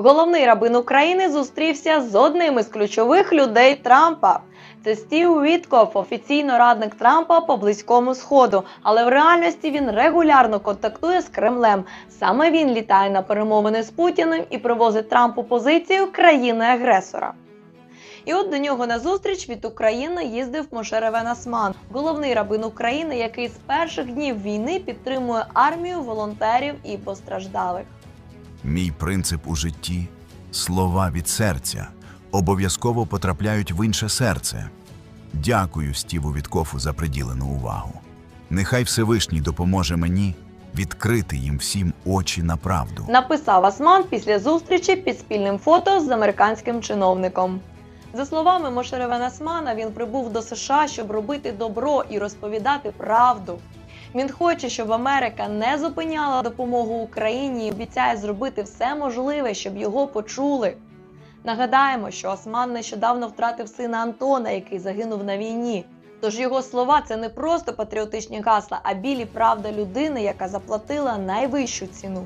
Головний рабин України зустрівся з одним із ключових людей Трампа. Це Стів Віткоф, офіційно радник Трампа по близькому сходу. Але в реальності він регулярно контактує з Кремлем. Саме він літає на перемовини з Путіним і привозить Трампу позицію країни-агресора. І от до нього на зустріч від України їздив Моше Ревен Асман, головний рабин України, який з перших днів війни підтримує армію волонтерів і постраждалих. Мій принцип у житті слова від серця обов'язково потрапляють в інше серце. Дякую Стіву Віткофу за приділену увагу. Нехай Всевишній допоможе мені відкрити їм всім очі на правду. написав Асман після зустрічі під спільним фото з американським чиновником. За словами Мошеревен Асмана, він прибув до США, щоб робити добро і розповідати правду. Він хоче, щоб Америка не зупиняла допомогу Україні і обіцяє зробити все можливе, щоб його почули. Нагадаємо, що Осман нещодавно втратив сина Антона, який загинув на війні. Тож його слова це не просто патріотичні гасла, а білі правда людини, яка заплатила найвищу ціну.